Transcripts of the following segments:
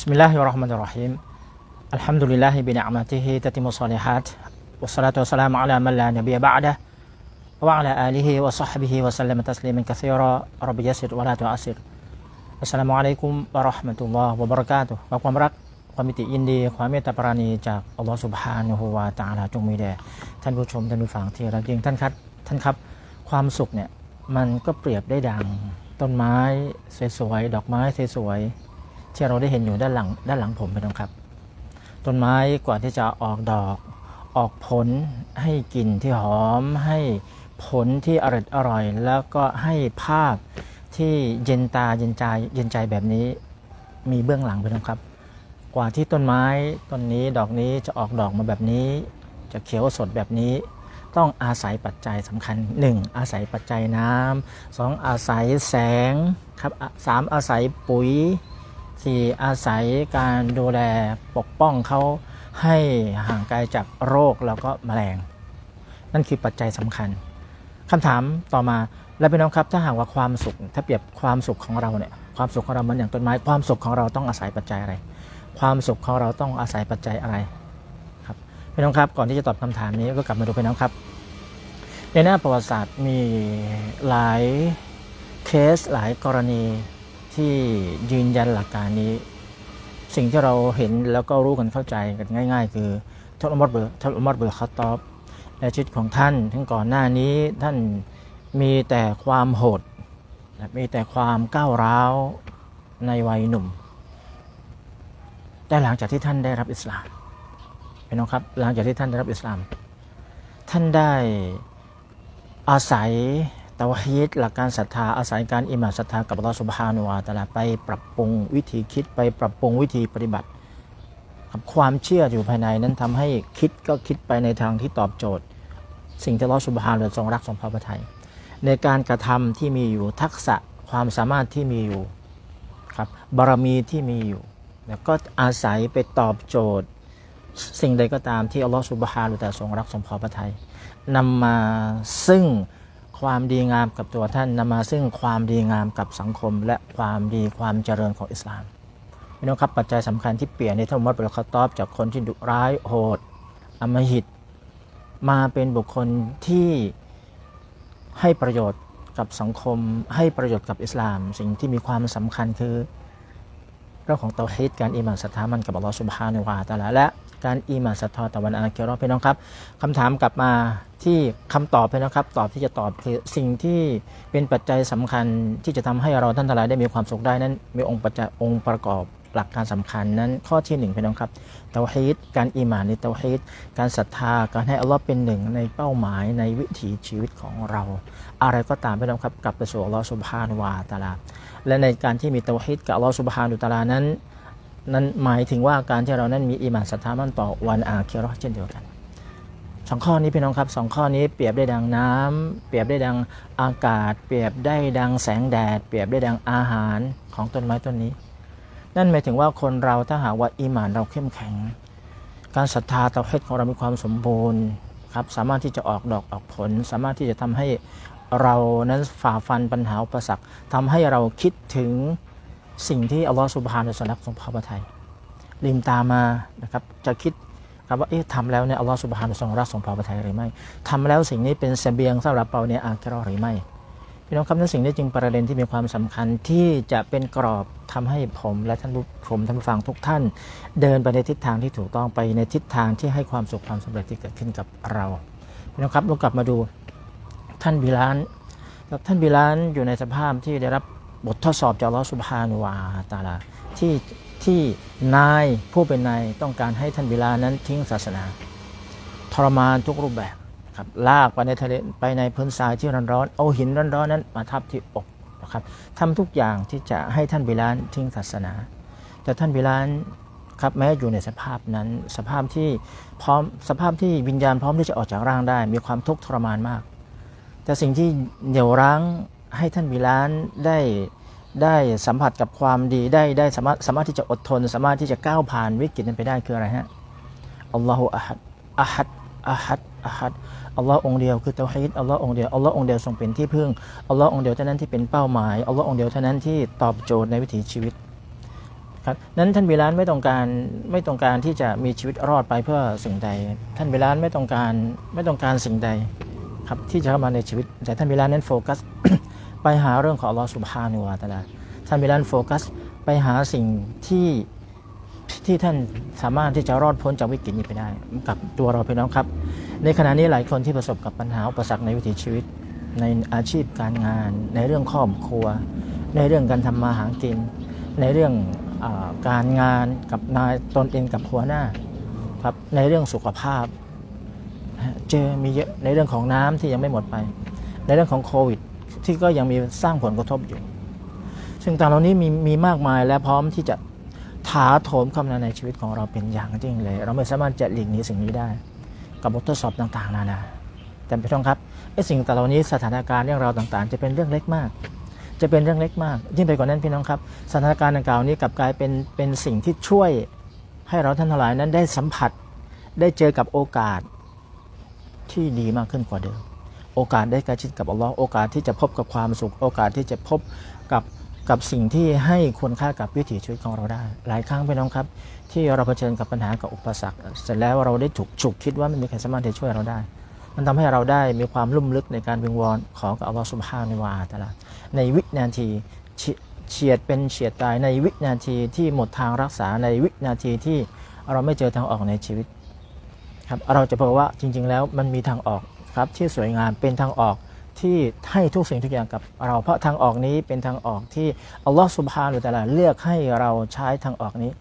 بسم الله الرحمن الرحيم الحمد لله بنعمته تتم الصالحات والصلاة والسلام على من لا نبي بعده وعلى آله وصحبه وسلم تسليما كثيرا رب يسر ولا تعسر السلام عليكم ورحمة الله وبركاته ขอความรักความมิติยินดี ความเมตตาปราณีจากอัลลอฮฺสุบฮานุฮูวาตะอาลาจงมีแด่ท่านผู้ชมท่านผู้ฟังที่รักยิ่งท่านครับท่านครับ ความสุขเนี่ยมันก็เปรียบได้ดังต้นไม้สวยๆดอกไม้สวยๆ ที่เราได้เห็นอยู่ด้านหลังด้านหลังผมไปนะครับ ต้นไม้กว่าที่จะออกดอกออกผลให้กลิ่นที่หอม ให้ผลที่อร่อยอร่อย แล้วก็ให้ภาพที่เย็นตาเย็นใจเย็นใจแบบนี้มีเบื้องหลังไปนะครับ กว่าที่ต้นไม้ต้นนี้ดอกนี้จะออกดอกมาแบบนี้ จะเขียวสดแบบนี้ ต้องอาศัยปัจจัยสำคัญ 1. อาศัยปัจจัยน้ำ 2. อาศัยแสงครับสามอาศัยปุ๋ย 4. อาศัยการดูแลปกป้องเขาให้ห่างไกลจากโรคแล้วก็แมลง นั่นคือปัจจัยสำคัญคำถามต่อมาแล้วพี่น้องครับถ้าหากว่าความสุข ถ้าเปรียบความสุขของเราเนี่ยความสุขของเราเหมือนอย่างต้นไม้ความสุขของเราต้องอาศัยปัจจัยอะไร ความสุขของเราต้องอาศัยปัจจัยอะไรครับพี่น้องครับก่อนที่จะตอบคำถามนี้ก็กลับมาดูพี่น้องครับในหน้าประวัติศาสตร์มีหลายเคสหลายกรณี ที่ยืนยันหลักการนี้ สิ่งที่เราเห็นแล้วก็รู้กันเข้าใจกันง่าย ๆ คือท่านอุมัรเบอร์ท่านอุมัรเบอร์คัตตอบและชีวิตของท่านทั้งก่อนหน้านี้ท่านมีแต่ความโหดมีแต่ความก้าวร้าวในวัยหนุ่ม แต่หลังจากที่ท่านได้รับอิสลามพี่น้องครับหลังจากที่ท่านได้รับอิสลาม ท่านได้อาศัย ตาฮีดหลักการศรัทธาอาศัยการอิมานศรัทธากับอัลลอฮฺสุบฮานุวาตะอาลาไปปรับปรุงวิธีคิดไปปรับปรุงวิธีปฏิบัติครับความเชื่ออยู่ภายในนั้นทำให้คิดก็คิดไปในทางที่ตอบโจทย์ สิ่งที่อัลลอฮฺสุบฮานุวาตะอาลาทรงรักทรงพอพระทัยในการกระทำที่มีอยู่ทักษะความสามารถที่มีอยู่ครับบารมีที่มีอยู่ แล้วก็อาศัยไปตอบโจทย์ สิ่งใดก็ตามที่อัลลอฮฺสุบฮานุวาตะอาลาทรงรักทรงพอพระทัยนำมาซึ่ง ความดีงามกับตัวท่านนำมาซึ่งความดีงามกับสังคม และความดีความเจริญของอิสลามพี่น้องครับปัจจัยสำคัญที่เปลี่ยนในท่านอุมัรเป็นคาตอบจากคนที่ดุร้ายโหดอมหิต มาเป็นบุคคลที่ให้ประโยชน์กับสังคม ให้ประโยชน์กับอิสลาม สิ่งที่มีความสำคัญคือ เรื่องของเตาฮีดการอิมานศรัทธามันกับอัลลอฮฺสุบฮานุวาตาลาและ การอีหมานศรัทธาตะวันอาคิเราะห์พี่น้องครับคำถามกลับมาที่คำตอบพี่น้องครับ ตอบที่จะตอบคือสิ่งที่เป็นปัจจัยสำคัญที่จะทำให้เราท่านทั้งหลายได้มีความสุขได้นั้น มีองค์ปัจจัยองค์ประกอบหลักการสำคัญนั้นข้อที่หนึ่งพี่น้องครับเตาฮีดการอีหมานในเตาฮีดการศรัทธาการให้อัลลอฮ์เป็นหนึ่งในเป้าหมายในวิถีชีวิตของเรา อะไรก็ตามพี่น้องครับกลับไปสู่อัลลอฮ์สุบฮานุวาตาลาและในการที่มีเตาฮีดกับอัลลอฮ์สุบฮานุตาลานั้น นั้นหมายถึงว่าการที่เรานั้นมีอีหมานศรัทธามั่นต่อวันอาคิราะห์เช่นเดียวกันสองข้อนี้พี่น้องครับสองข้อนี้เปรียบได้ดังน้ำเปรียบได้ดังอากาศ เปรียบได้ดังแสงแดด เปรียบได้ดังอาหารของต้นไม้ต้นนี้ นั่นหมายถึงว่าคนเราถ้าหากว่าอีหมานเราเข้มแข็ง การศรัทธาเตาเฮดของเรามีความสมบูรณ์ครับสามารถที่จะออกดอกออกผล สามารถที่จะทำให้เรานั้นฝ่าฟันปัญหาอุปสรรคทำให้เราคิดถึง สิ่งที่อัลลอฮฺสุบฮานะสลักทรงพอพระทัยลืมตามานะครับจะคิดครับว่าเอ๊ะทำแล้วเนี่ยอัลลอฮฺสุบฮานะทรงรักทรงพอพระทัยหรือไม่ทำแล้วสิ่งนี้เป็นเสบียงสำหรับเราเนี่ยอาคิราหรือไม่พี่น้องครับนั่นสิ่งนี้จึงประเด็นที่มีความสำคัญที่จะเป็นกรอบทำให้ผมและท่านผู้ชมท่านผู้ฟังทุกท่าน เดินไปในทิศทางที่ถูกต้องไปในทิศทางที่ให้ความสุขความสำเร็จที่เกิดขึ้นกับเราพี่น้องครับเรากลับมาดูท่านบิลานท่านบิลานอยู่ในสภาพที่ได้รับ บททดสอบจากลอสุบฮานุวาตาลาที่ที่นายผู้เป็นนายต้องการให้ท่านบิลานั้นทิ้งศาสนา ทรมานทุกรูปแบบครับลากไปในทะเลไปในพื้นทรายที่ร้อนๆเอาหินร้อนๆนั้นมาทับที่อกนะครับทำทุกอย่างที่จะให้ท่านบิลานทิ้งศาสนา แต่ท่านบิลานครับแม้อยู่ในสภาพนั้น สภาพที่พร้อมสภาพที่วิญญาณพร้อมที่จะออกจากร่างได้ มีความทุกข์ทรมานมาก แต่สิ่งที่เหนี่ยวรั้งให้ท่านบิลานได้ ได้สัมผัสกับความดีได้ได้สามารถสามารถที่จะอดทน สามารถที่จะก้าวผ่านวิกฤตนั้นไปได้คืออะไรฮะอัลลอฮฺอะฮัดอะฮัดอะฮัดอะฮัดอัลลอฮ์องเดียวคือเตาฮีดอัลลอฮ์องเดียวอัลลอฮ์องเดียวทรงเป็นที่พึ่งอัลลอฮ์องเดียวเท่านั้นที่เป็นเป้าหมายอัลลอฮ์องเดียวเท่านั้นที่ตอบโจทย์ในวิถีชีวิตครับนั้นท่านบิลานไม่ต้องการไม่ต้องการที่จะมีชีวิตรอดไปเพื่อสิ่งใด ท่านบิลานไม่ต้องการไม่ต้องการสิ่งใดครับที่จะเข้ามาในชีวิต แต่ท่านบิลานนั้นโฟกัส ไปหาเรื่องของอัลลอฮฺสุบฮานุวาตาลาท่านบิลานโฟกัสไปหาสิ่งที่ที่ท่านสามารถที่จะรอดพ้นจากวิกฤตนี้ไปได้ กับตัวเราพี่น้องครับ ในขณะนี้หลายคนที่ประสบกับปัญหาอุปสรรคในวิถีชีวิต ในอาชีพการงาน ในเรื่องครอบครัว ในเรื่องการทำมาหากิน ในเรื่องอการงานกับนายตนเองกับหัวหน้าครับในเรื่องสุขภาพ เจอมีเยอะในเรื่องของน้ำที่ยังไม่หมดไป ในเรื่องของโควิด ที่ก็ยังมีสร้างผลกระทบอยู่ ซึ่งต่างเหล่านี้มีมีมากมายและพร้อมที่จะถาโถมเข้ามาในชีวิตของเราเป็นอย่างยิ่งเลย เราไม่สามารถจะหลีกหนีสิ่งนี้ได้ กับบททดสอบต่างๆ นานาแต่พี่น้องครับไอ้สิ่งต่างเหล่านี้สถานการณ์เรื่องราวต่างๆ จะเป็นเรื่องเล็กมาก จะเป็นเรื่องเล็กมาก ยิ่งไปกว่านั้นพี่น้องครับ สถานการณ์ดังกล่าวนี้กลับกลายเป็นเป็นสิ่งที่ช่วยให้เราท่านทั้งหลายนั้นได้สัมผัสได้เจอกับโอกาสที่ดีมากขึ้นกว่าเดิม โอกาสได้ใกล้ชิดกับอัลลอฮ์โอกาสที่จะพบกับความสุข โอกาสที่จะพบกับกับสิ่งที่ให้คุณค่ากับวิถีชีวิตของเราได้ หลายครั้งพี่น้องครับ ที่เราเผชิญกับปัญหากับอุปสรรค เสร็จแล้วเราได้ฉุกฉุกคิดว่าไม่มีใครสามารถจะช่วยเราได้ มันทำให้เราได้มีความลุ่มลึกในการวิงวอนขอกับอัลลอฮ์สุบฮานะฮูวะตะอาลาในวินาทีเฉเฉียดเป็นเฉียดตายในวินาทีที่หมดทางรักษาในวินาทีที่เราไม่เจอทางออกในชีวิตครับเราจะพบว่าจริง ๆ แล้วมันมีทางออก ครับที่สวยงามเป็นทางออกที่ให้ทุกสิ่งทุกอย่างกับเรา เพราะทางออกนี้เป็นทางออกที่อัลลอฮฺสุบฮานุตะลาเลือกให้เราใช้ทางออกนี้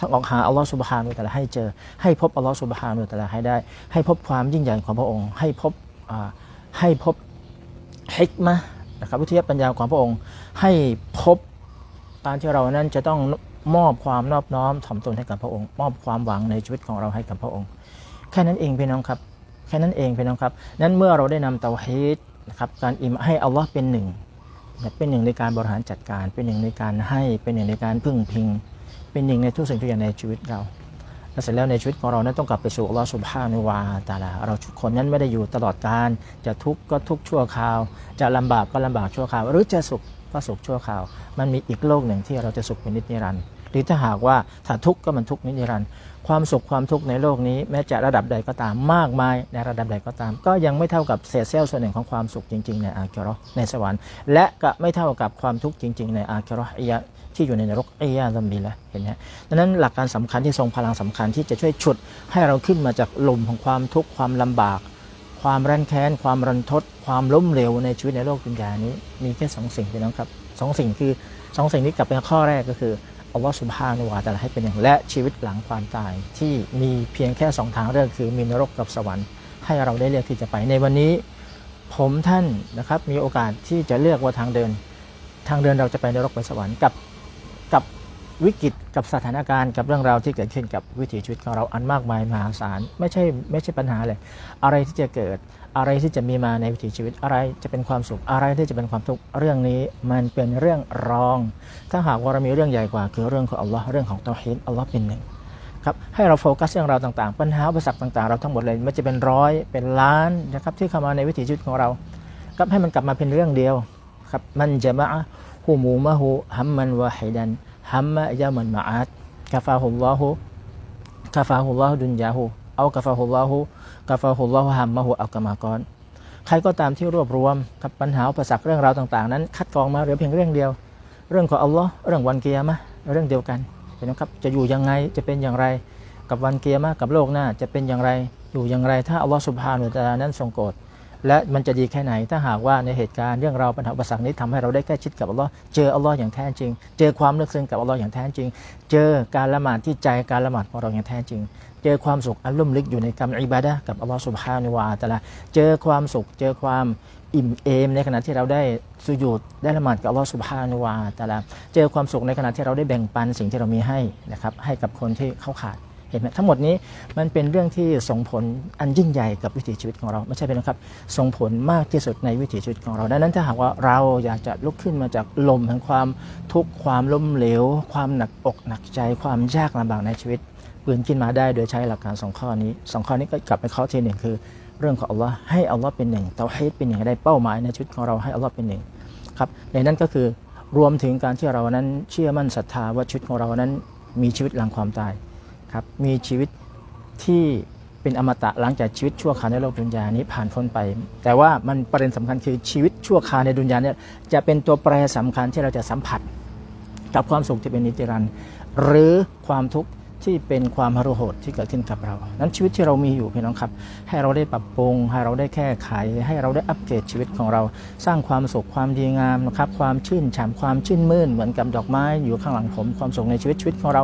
ทางออกหาอัลลอฮฺสุบฮานุตะลาให้เจอ ให้พบอัลลอฮฺสุบฮานุตะลาให้ได้ ให้พบความยิ่งใหญ่ของพระองค์ ให้พบให้พบฮิกมะนะครับวิทยาปัญญาของพระองค์ ให้พบการที่เรานั้นจะต้องมอบความนอบน้อมถ่อมตนให้กับพระองค์ มอบความหวังในชีวิตของเราให้กับพระองค์ แค่นั้นเองพี่น้องครับ แค่นั้นเองพี่น้องครับนั้นเมื่อเราได้นำเตาฮีดนะครับการอิมให้อัลลอฮ์เป็นหนึ่งเป็นหนึ่งในการบริหารจัดการ เป็นหนึ่งในการให้เป็นหนึ่งในการพึ่งพิง เป็นหนึ่งในทุกสิ่งทุกอย่างในชีวิตเราและเสร็จแล้วในชีวิตของเรานั้นต้องกลับไปสู่อัลลอฮ์สุบฮานุวาตาลาเราทุกคนนั้นไม่ได้อยู่ตลอดการจะทุกข์ก็ทุกข์ชั่วคราว จะลำบากก็ลำบากชั่วคราว หรือจะสุขก็สุขชั่วคราว มันมีอีกโลกหนึ่งที่เราจะสุขเป็นนิจนิรันดร์ หรือถ้าหากว่าถ้าทุกข์ก็มันทุกข์นิจิรันดร์ความสุขความทุกข์ในโลกนี้แม้จะระดับใดก็ตามมากมายในระดับใดก็ตาม ก็ยังไม่เท่ากับเศษเสี้ยวส่วนหนึ่งของความสุขจริง ๆ ในอาคิเราะในสวรรค์ และก็ไม่เท่ากับความทุกข์จริง ๆ ในอาคิเราะอียะที่อยู่ในนรกอียะห์ซัมบิละเห็นไหมดังนั้นหลักการสำคัญที่ทรงพลังสำคัญที่จะช่วยฉุด ให้เราขึ้นมาจากลมของความทุกข์ความลำบาก ความรันแค้น ความรันทด ความล้มเหลวในชีวิตในโลกดุนยานี้มีแค่สองสิ่งพี่น้องครับสองสิ่งคือสองสิ่งนี้กลับเป็นข้อแรกก็คือ อัลลอฮฺสุบฮานุวาตะอาละให้เป็นอย่างและชีวิตหลังความตายที่มีเพียงแค่สองทางเลือกคือมีนรกกับสวรรค์ให้เราได้เลือกที่จะไปในวันนี้ ผมท่านนะครับมีโอกาสที่จะเลือกว่าทางเดิน ทางเดินเราจะไปนรกไปสวรรค์กับ วิกฤตกับสถานการณ์กับเรื่องราวที่เกิดขึ้นกับวิถีชีวิตของเราอันมากมายมหาศาลไม่ใช่ไม่ใช่ปัญหาเลย อะไรที่จะเกิดอะไรที่จะมีมาในวิถีชีวิตอะไรจะเป็นความสุขอะไรที่จะเป็นความทุกข์เรื่องนี้มันเป็นเรื่องรอง ถ้าหากว่าเรามีเรื่องใหญ่กว่า คือเรื่องของอัลลอฮ์เรื่องของตาฮีดอัลลอฮ์เป็นหนึ่งครับให้เราโฟกัสเรื่องราวต่างๆ ปัญหาอุปสรรคต่างๆ เราทั้งหมดเลยไม่จะเป็นร้อยเป็นล้านนะครับที่เข้ามาในวิถีชีวิตของเราครับให้มันกลับมาเป็นเรื่องเดียวครับมันจะมาฮูมูมะฮูฮัมมันวะฮิดัน ฮัมมะยามันมาอัดกาฟาฮุลลอฮุกาฟาฮุลลอฮุดุนยาฮูเอากาฟาฮุลลอฮุกาฟาฮุลลอฮุฮัมมะฮูอัลกามากอนใครก็ตามที่รวบรวมกับปัญหาอุปสรรคเรื่องราวต่าง ๆ นั้น คัดกรองมาเหลือเพียงเรื่องเดียว เรื่องของอัลลอฮ์เรื่องวันเกียร์มะเรื่องเดียวกันเห็นไหมครับจะอยู่ยังไงจะเป็นอย่างไรกับวันเกียร์มะกับโลกหน้าจะเป็นอย่างไรอยู่อย่างไร ถ้าอัลลอฮ์สุบฮานุตะอาลานั้นทรงโกรธ และมันจะดีแค่ไหนถ้าหากว่าในเหตุการณ์เรื่องราวปัญหาอุปสรรคนี้ทำให้เราได้ใกล้ชิดกับอัลลอฮ์เจออัลลอฮ์อย่างแท้จริง เจอความลึกซึ้งกับอัลลอฮ์อย่างแท้จริง เจอการละหมาดที่ใจการละหมาดของเราอย่างแท้จริง เจอความสุขอันลุ่มลึกอยู่ในกรรมอิบาดะกับอัลลอฮ์สุบฮานุวะตะลาเจอความสุขเจอความอิ่มเอมในขณะที่เราได้สุญูดได้ละหมาดกับอัลลอฮ์สุบฮานุวะตะลาเจอความสุขในขณะที่เราได้แบ่งปันสิ่งที่เรามีให้นะครับให้กับคนที่เขาขาด เห็นไหมทั้งหมดนี้มันเป็นเรื่องที่ส่งผลอันยิ่งใหญ่กับวิถีชีวิตของเรา ไม่ใช่เป็นนะครับ ส่งผลมากที่สุดในวิถีชีวิตของเรา ดังนั้นถ้าหากว่าเราอยากจะลุกขึ้นมาจากลมแห่งความทุกข์ความล้มเหลว ความหนักอกหนักใจความยากลำบากในชีวิตปืนขึ้นมาได้โดยใช้หลักการสองข้อนี้สองข้อนี้ก็กลับไปข้อที่หนึ่งคือ เรื่องของอัลลอฮ์ให้อัลลอฮ์เป็นหนึ่งเตาฮีดเป็นหนึ่งได้เป้าหมายในชีวิตของเราให้อัลลอฮ์เป็นหนึ่งครับในนั้นก็คือรวมถึงการที่เรานั้นเชื่อมั่นศรัทธาว่าชีวิตของเรานั้นมีชีวิตหลังความตาย ครับมีชีวิตที่เป็นอมตะหลังจากชีวิตชั่วคราวในโลกดุนยานี้ผ่านพ้นไป แต่ว่ามันประเด็นสำคัญคือชีวิตชั่วคราวในดุนยาเนี่ยจะเป็นตัวแปรสำคัญที่เราจะสัมผัส กับความสุขที่เป็นนิรันด์หรือความทุกข์ที่เป็นความหรุโหดที่เกิดขึ้นกับเรา นั้นชีวิตที่เรามีอยู่พี่น้องครับ ให้เราได้ปรับปรุง ให้เราได้แก้ไข ให้เราได้อัปเกรดชีวิตของเรา สร้างความสุขความดีงามนะครับ ความชื่นฉ่ำความชื่นมื่นเหมือนกับดอกไม้อยู่ข้างหลังผม ความสุขในชีวิตชีวิตของเรา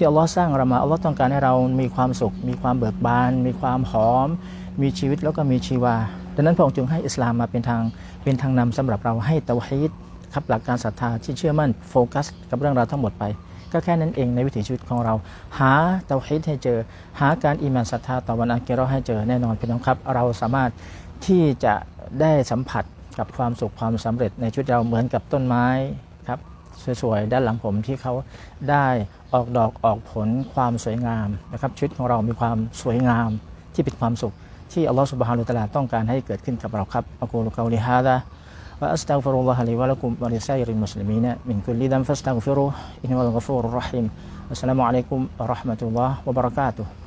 ที่อัลลอฮ์สร้างเรามาอัลลอฮ์ต้องการให้เรามีความสุข มีความเบิกบาน มีความหอม มีชีวิตแล้วก็มีชีวา ดังนั้นพระองค์จึงให้อิสลามมาเป็นทางเป็นทางนำสำหรับเราให้เตาฮีดครับหลักการศรัทธาที่เชื่อมั่นโฟกัส กับเรื่องราวทั้งหมดไป ก็แค่นั้นเองในวิถีชีวิตของเรา หาเตาฮีดให้เจอ หาการอีหมานศรัทธาต่อวันอาคิเราะห์ให้เจอแน่นอนพี่น้องครับ เราสามารถที่จะได้สัมผัสกับความสุขความสำเร็จในชีวิตเราเหมือนกับต้นไม้ สวยๆ ด้านหลังผมที่เขาได้ออกดอกออกผลความสวยงามนะครับชีวิตของเรามีความสวยงามที่เป็นความสุข ที่อัลลอฮฺสุบฮานุตะลาต้องการให้เกิดขึ้นกับเราครับอะกูลกาลิฮาดะวะอัสตัฆฟิรุลลอฮฺลิวะลักุมวะลิซัยริมุสลิมีนะมินคุลลิดัมฟัสตัฆฟิรุอินวัลกฟูรุรรหิมอัสสลามุอะลัยกุมวะเราะห์มะตุลลอฮฺวะบะเราะกาตุฮ์